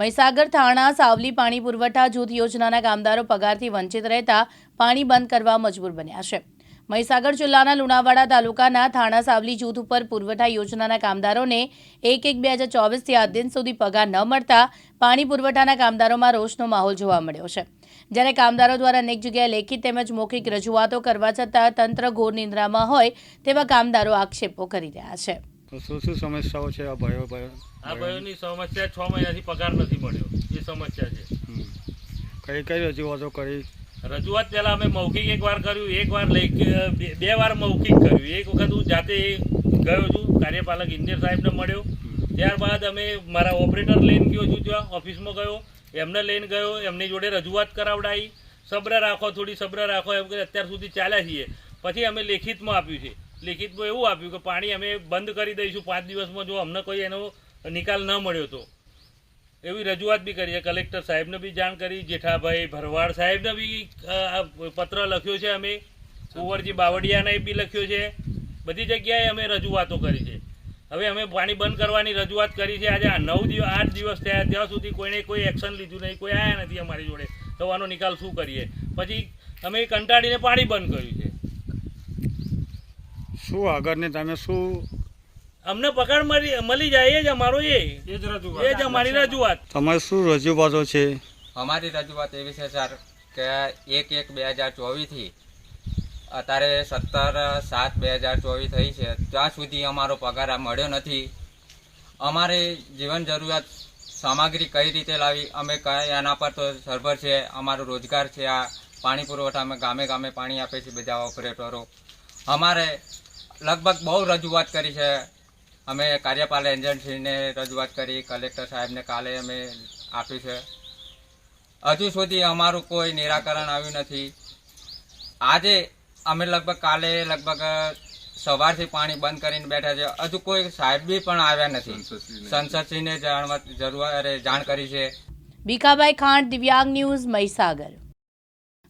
મહીસાગર, થાણા, સાવલી પાણી પુરવઠા, જૂથ યોજનાના કામદારો પગારથી વંચિત રહેતા પાણી બંધ કરવા મજબૂર બન્યા છે. મહીસાગર જિલ્લાના લુણાવાડા તાલુકાના થાણા, સાવલી જૂથ ઉપર પુરવઠા યોજનાના કામદારોને એક એક બે હજાર ચોવીસથી આજ દિન સુધી પગાર ન મળતા પાણી પુરવઠાના કામદારોમાં રોષનો માહોલ જોવા મળ્યો છે. જ્યારે કામદારો દ્વારા અનેક જગ્યાએ લેખિત તેમજ મૌખિક રજૂઆતો કરવા છતાં તંત્ર ઘોર નિંદ્રામાં હોય તેવા કામદારો આક્ષેપો કરી રહ્યા છે. તો શું શું સમસ્યાઓ છે આ ભયો ભયો આ ભાઈઓની સમસ્યા છ મહિનાથી પગાર નથી મળ્યો. એ સમસ્યા છે. કઈ કઈ રજૂઆતો કરી? રજૂઆત પહેલાં અમે મૌખિક એક વાર કર્યું એક વાર લઈ બે- બે વાર મૌખિક કર્યું. એક વખત હું જાતે ગયો છું કાર્યપાલક ઇન્જિનિયર સાહેબને મળ્યો. ત્યારબાદ અમે મારા ઓપરેટર લઈને ગયો છું ત્યાં ઓફિસમાં ગયો. એમને લઈને ગયો એમની જોડે રજૂઆત કરાવડાવી સબ્ર રાખો થોડી સબ્ર રાખો એમ કે અત્યાર સુધી ચાલ્યા છીએ. પછી અમે લેખિતમાં આપ્યું છે. લેખિતમાં એવું આપ્યું કે પાણી અમે બંધ કરી દઈશું પાંચ દિવસમાં જો અમને કોઈ એનો નિકાલ ન મળ્યો તો. એવી રજૂઆત બી કરી છે. કલેક્ટર સાહેબને બી જાણ કરી, જેઠાભાઈ ભરવાડ સાહેબને બી પત્ર લખ્યો છે અમે. કુંવરજી બાવળિયાને બી લખ્યો છે. બધી જગ્યાએ અમે રજૂઆતો કરી છે. હવે અમે પાણી બંધ કરવાની રજૂઆત કરી છે. આજે આ નવ દિવસ આઠ દિવસ થયા. ત્યાં સુધી કોઈને કોઈ એક્શન લીધું નહીં. કોઈ આવ્યા નથી અમારી જોડે. તો આનો નિકાલ શું કરીએ? પછી અમે કંટાળીને પાણી બંધ કર્યું છે. શું આગળને તમે શું? અમને પગાર મળી મળી જાય એ જ અમારો એ. એ જ અમારી રજૂઆત. તમારે શું રજૂઆતો છે? અમારી રજૂઆત એવી છે સર કે એક એક બે હજાર ચોવીસથી અત્યારે સત્તર સાત બે હજાર ચોવીસ થઈ છે. ત્યાં સુધી અમારો પગાર આ મળ્યો નથી અમારે જીવન જરૂરિયાત સામગ્રી કઈ રીતે લાવી? અમે કઈ એના પર તો સરભર છે અમારો રોજગાર છે આ પાણી પુરવઠા અમે ગામે ગામે પાણી આપે છે બધા ઓપરેટરો. અમારે લગભગ બહુ રજૂઆત કરી છે. અમે કાર્યપાલક એજન્સીને રજૂઆત કરી કલેક્ટર સાહેબને કાલે અમે આપ્યું છે. હજુ સુધી અમારું કોઈ નિરાકરણ આવ્યું નથી. આજે અમે લગભગ કાલે લગભગ સવારથી પાણી બંધ કરીને બેઠા છે. હજુ કોઈ સાહેબ બી પણ આવ્યા નથી. સંસદસિંહને જાણવા જરૂર જાણ કરી છે. ભીખાભાઈ ખાંડ દિવ્યાંગ ન્યૂઝ મહીસાગર.